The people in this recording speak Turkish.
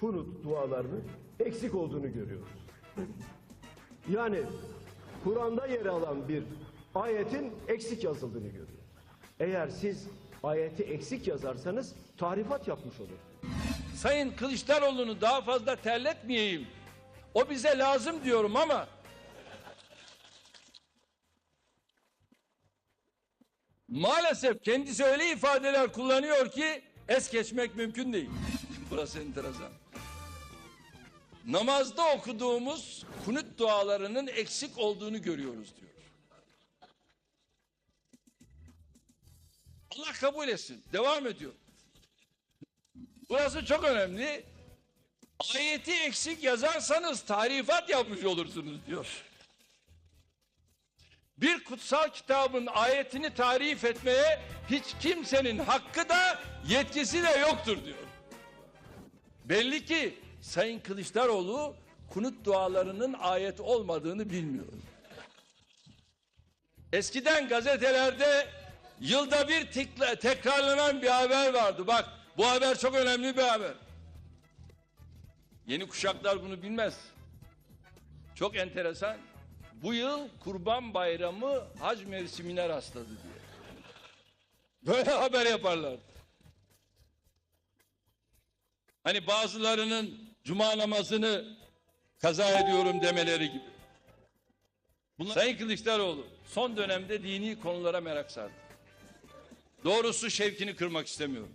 kunut dualarının eksik olduğunu görüyoruz. Yani Kur'an'da yer alan bir ayetin eksik yazıldığını görüyoruz. Eğer siz ayeti eksik yazarsanız tarifat yapmış olur. Sayın Kılıçdaroğlu'nu daha fazla terletmeyeyim. O bize lazım diyorum ama maalesef kendisi öyle ifadeler kullanıyor ki es geçmek mümkün değil. Burası enteresan. Namazda okuduğumuz kunut dualarının eksik olduğunu görüyoruz diyor. Allah kabul etsin. Devam ediyor. Burası çok önemli. Ayeti eksik yazarsanız tarifat yapmış olursunuz diyor. Bir kutsal kitabın ayetini tarif etmeye hiç kimsenin hakkı da yetkisi de yoktur diyor. Belli ki Sayın Kılıçdaroğlu kunut dualarının ayet olmadığını bilmiyor. Eskiden gazetelerde yılda bir tikla- tekrarlanan bir haber vardı. Bak bu haber çok önemli bir haber. Yeni kuşaklar bunu bilmez. Çok enteresan. Bu yıl Kurban Bayramı hac mevsimine rastladı diye. Böyle haber yaparlardı. Hani bazılarının cuma namazını kaza ediyorum demeleri gibi. Bunlar... Sayın Kılıçdaroğlu son dönemde dini konulara merak sardı. Doğrusu şevkini kırmak istemiyorum.